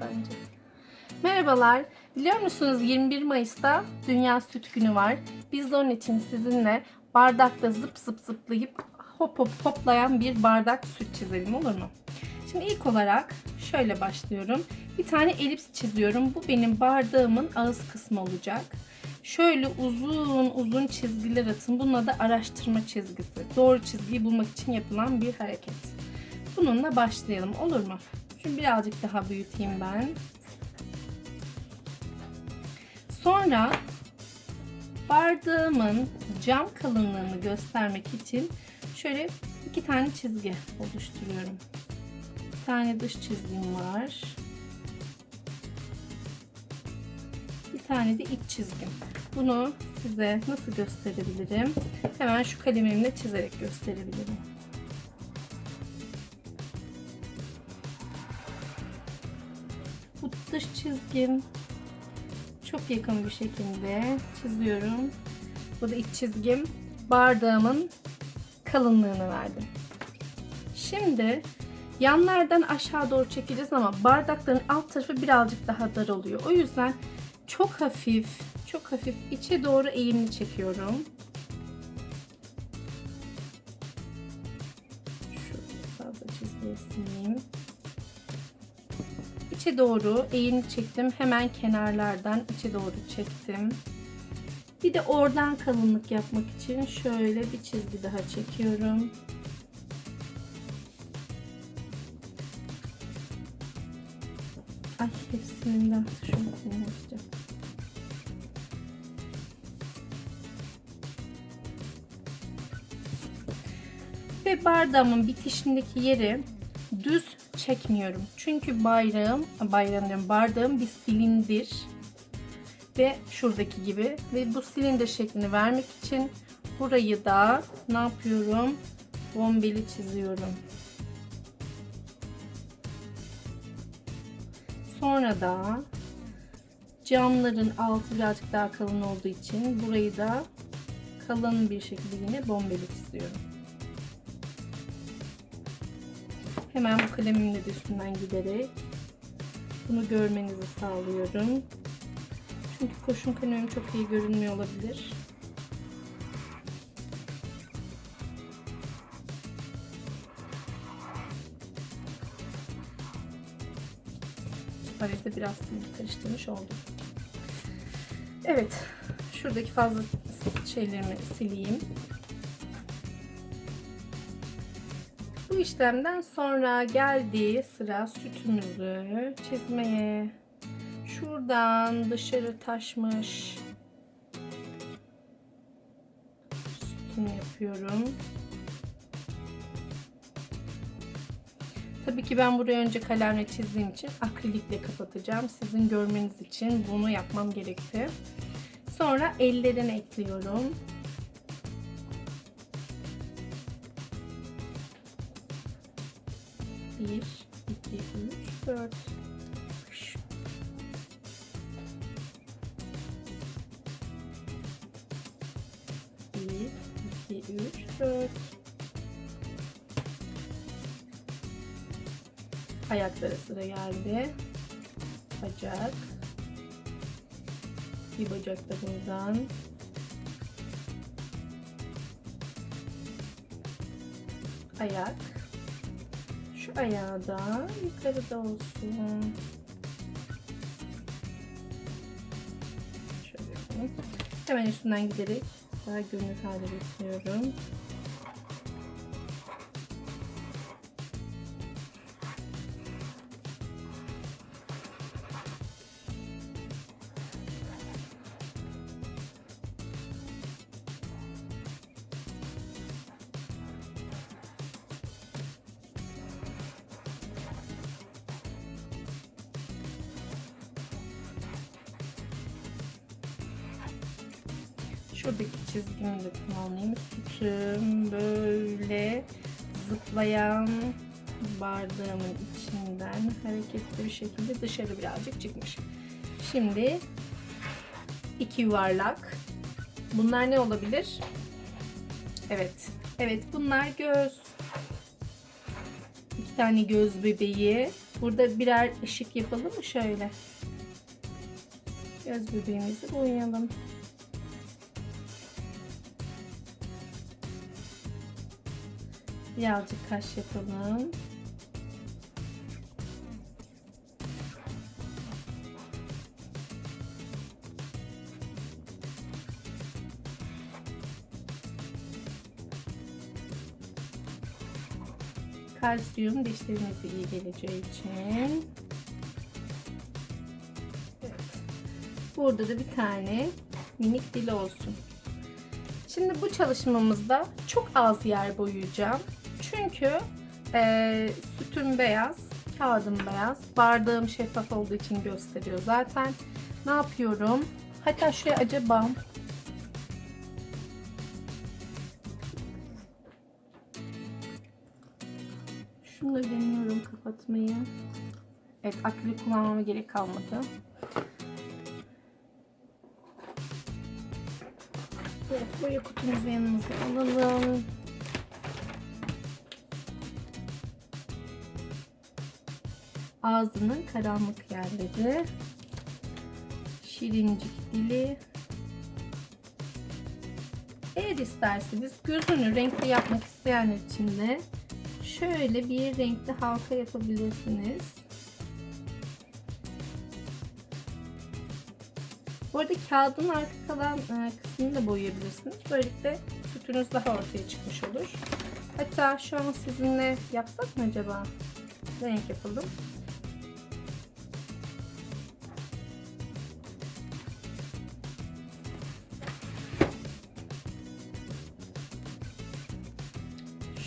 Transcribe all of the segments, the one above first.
bence. Merhabalar. Biliyor musunuz 21 Mayıs'ta Dünya Süt Günü var. Biz de onun için sizinle bardakta zıp zıp zıplayıp hop hop hoplayan bir bardak süt çizelim olur mu? Şimdi ilk olarak şöyle başlıyorum. Bir tane elips çiziyorum. Bu benim bardağımın ağız kısmı olacak. Şöyle uzun uzun çizgiler atın. Bununla da araştırma çizgisi. Doğru çizgiyi bulmak için yapılan bir hareket. Bununla başlayalım olur mu? Şimdi birazcık daha büyüteyim ben. Sonra bardağımın cam kalınlığını göstermek için şöyle iki tane çizgi oluşturuyorum. Bir tane dış çizgim var. Bir tane de iç çizgim. Bunu size nasıl gösterebilirim? Hemen şu kalemimle çizerek gösterebilirim. Bu dış çizgim çok yakın bir şekilde çiziyorum. Bu da iç çizgim. Bardağımın kalınlığını verdim. Şimdi yanlardan aşağı doğru çekeceğiz ama bardakların alt tarafı birazcık daha dar oluyor. O yüzden çok hafif, çok hafif içe doğru eğimli çekiyorum. Şöyle fazla sileyim. İçe doğru eğimli çektim. Hemen kenarlardan içe doğru çektim. Bir de oradan kalınlık yapmak için şöyle bir çizgi daha çekiyorum. Ay hepsinden şunu yapacağım. Ve bardağımın bitişindeki yeri düz çekmiyorum. Çünkü bayrağım, bayrağım diyorum, bardağım bir silindir ve şuradaki gibi ve bu silindir şeklini vermek için burayı da ne yapıyorum? Bombeli çiziyorum. Sonra da camların altı birazcık daha kalın olduğu için burayı da kalın bir şekilde yine bombeli çiziyorum. Hemen bu kalemimle de üstünden giderek bunu görmenizi sağlıyorum. Çünkü kurşun kalemim çok iyi görünmüyor olabilir. Arada biraz karıştırmış oldum. Evet. Şuradaki fazla şeylerimi sileyim. İşlemden sonra geldi sıra sütümüzü çizmeye. Şuradan dışarı taşmış sütünü yapıyorum. Tabii ki ben buraya önce kalemle çizdiğim için akrilikle kapatacağım. Sizin görmeniz için bunu yapmam gerekti. Sonra ellerini ekliyorum. Bir, iki, üç, dört. Bir, iki, üç, dört. Ayaklara sıra geldi. Bacak. Bir bacak da buradan. Ayak. Şu ayağı da yukarıda olsun. Şöyle yapalım. Hemen üstünden giderek daha görünür hale getiriyorum. Şuradaki çizgimi de tamamlayayım. Sütüm böyle zıplayan bardağımın içinden hareketli bir şekilde dışarı birazcık çıkmış. Şimdi iki yuvarlak. Bunlar ne olabilir? Evet. Evet bunlar göz. İki tane göz bebeği. Burada birer ışık yapalım mı şöyle? Göz bebeğimizi boyayalım. Birazcık kaş yapalım. Kalsiyum dişlerimize iyi geleceği için. Burada da bir tane minik dil olsun. Şimdi bu çalışmamızda çok az yer boyayacağım. Çünkü e, sütüm beyaz, kağıdım beyaz, bardağım şeffaf olduğu için gösteriyor zaten. Ne yapıyorum? Hatta şuraya acaba Şunu da deniyorum kapatmayı. Evet akrilik kullanmama gerek kalmadı. Evet boya kutumuzu yanımıza alalım. Ağzının karanlık yerleri. Şirincik dili. Eğer isterseniz gözünü renkli yapmak isteyenler için de şöyle bir renkli halka yapabilirsiniz. Bu arada kağıdın arka kalan e, kısmını da boyayabilirsiniz. Böylelikle sütünüz daha ortaya çıkmış olur. Hatta şu an sizinle yapsak mı acaba? Renk yapalım.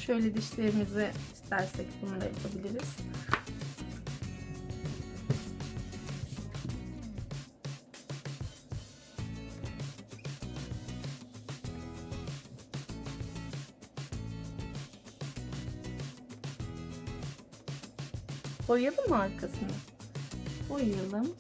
Şöyle dişlerimizi istersek bunu da yapabiliriz. Boyayalım mı arkasını? Boyayalım.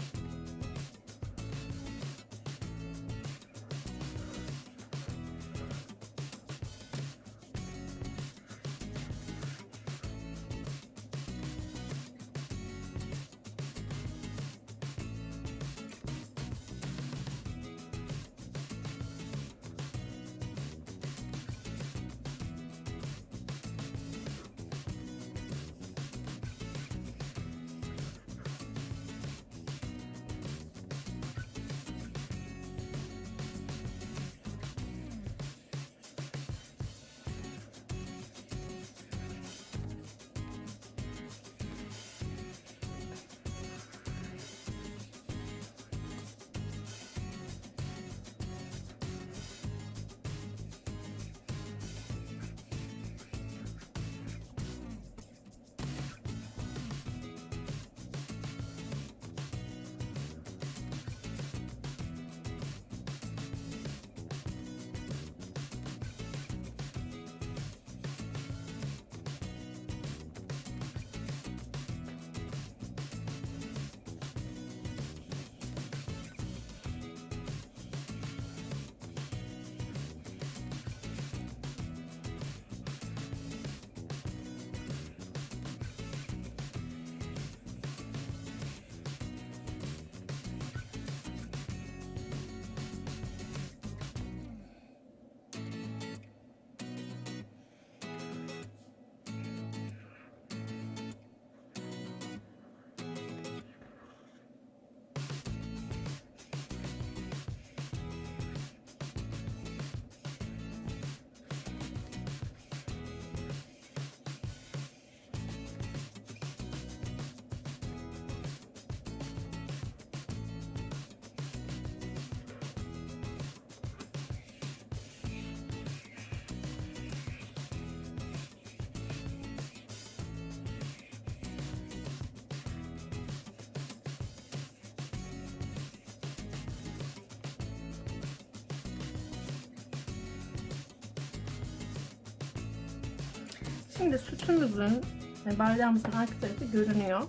Şimdi sütümüzün e, bardağımızın arka tarafı görünüyor.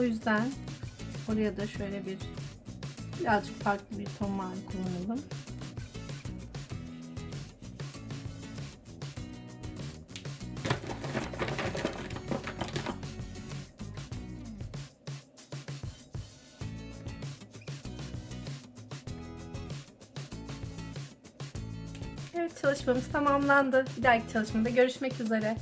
O yüzden oraya da şöyle bir birazcık farklı bir ton mavi kullanalım. Evet çalışmamız tamamlandı. Bir dahaki çalışmada görüşmek üzere.